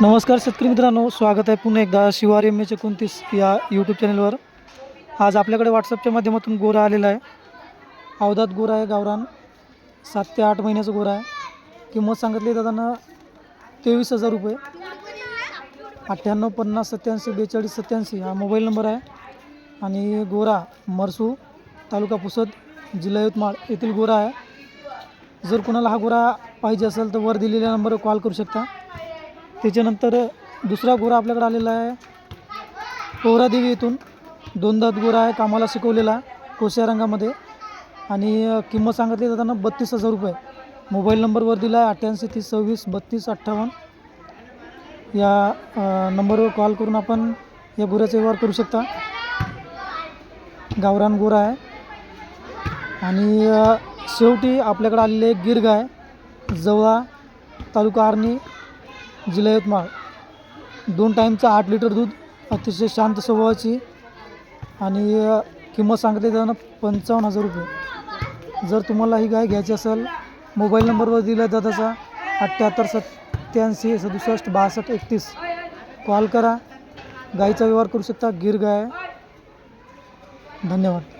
नमस्कार शेतकरी मित्रांनो स्वागत आहे पुन्हा एकदा शिवार एम एच एकोणतीस या यूट्यूब चॅनलवर आज आपल्याकडे व्हॉट्सअपच्या माध्यमातून गोरा आलेला आहे. अवधात गोरा आहे गावरान. सात ते आठ महिन्याचं गोरा आहे. किंमत सांगितली दादांना तेवीस हजार रुपये. अठ्ठ्याण्णव पन्नास सत्याऐंशी बेचाळीस सत्याऐंशी हा मोबाईल नंबर आहे. आणि गोरा मरसू तालुका पुसद जिल्हा यवतमाळ येथील गोरा आहे. जर कोणाला हा गोरा पाहिजे असेल तर वर दिलेल्या नंबरवर कॉल करू शकता. त्याच्यानंतर दुसरा गोरा आपल्याकडे आलेला आहे. पोहरादेवी इथून. दोन दात गोरा आहे कामाला शिकवलेला कोश्या रंगामध्ये. आणि किंमत सांगितली जाताना बत्तीस हजार रुपये. मोबाईल नंबरवर दिला आहे अठ्ठ्याऐंशी तीस सव्वीस बत्तीस अठ्ठावन्न. या नंबरवर कॉल करून आपण या गोऱ्याचा व्यवहार करू शकता. गावरान गोरा आहे. आणि शेवटी आपल्याकडे आलेले एक जवळा तालुका आर्णी जिल्हा यवतमाळ दोन टाईमचं आठ लिटर दूध अतिशय शांत स्वभावाची आणि किंमत सांगितली जाताना पंचावन्न हजार रुपये. जर तुम्हाला ही गाय घ्यायची असेल मोबाईल नंबरवर दिला दादाचा अठ्ठ्याहत्तर सत्याऐंशी सदुसष्ट बासष्ट एकतीस. कॉल करा. गाईचा व्यवहार करू शकता. गिर गाय धन्यवाद.